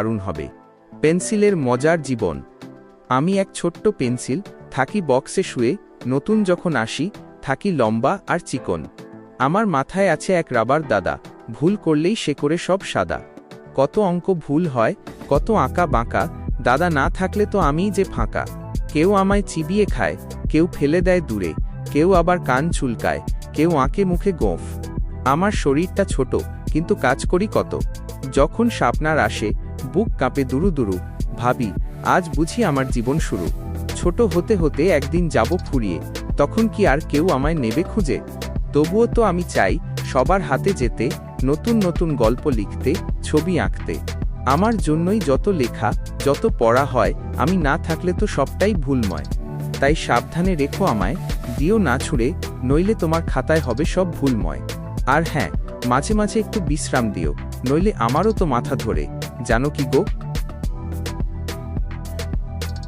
দারুণ হবে। পেন্সিলের মজার জীবন। আমি এক ছোট্ট পেন্সিল থাকি বক্সে শুয়ে, নতুন যখন আসি, থাকি লম্বা আর চিকন। আমার মাথায় আছে এক রাবার দাদা, ভুল করলেই সে করে সব সাদা। কত অঙ্ক ভুল হয়, কত আঁকা বাঁকা, দাদা না থাকলে তো আমিই যে ফাঁকা। কেউ আমায় চিবিয়ে খায়, কেউ ফেলে দেয় দূরে, কেউ আবার কান চুলকায়, কেউ আঁকে মুখে গোঁফ। আমার শরীরটা ছোট কিন্তু কাজ করি কত। যখন সাপনার আসে, বুক কাঁপে দুরু দুরু, ভাবি, আজ বুঝি আমার জীবন শুরু। ছোট হতে হতে একদিন যাব ফুরিয়ে, তখন কি আর কেউ আমায় নেবে খুঁজে? তবুও তো আমি চাই সবার হাতে যেতে, নতুন নতুন গল্প লিখতে, ছবি আঁকতে। আমার জন্যই যত লেখা, যত পড়া হয়, আমি না থাকলে তো সবটাই ভুলময়। তাই সাবধানে রেখো আমায়, দিও না ছুঁড়ে, নইলে তোমার খাতায় হবে সব ভুলময়। আর হ্যাঁ মাঝে মাঝে একটু বিশ্রাম দিও নইলে আমারও তো মাথা ধরে। জানো কি গো?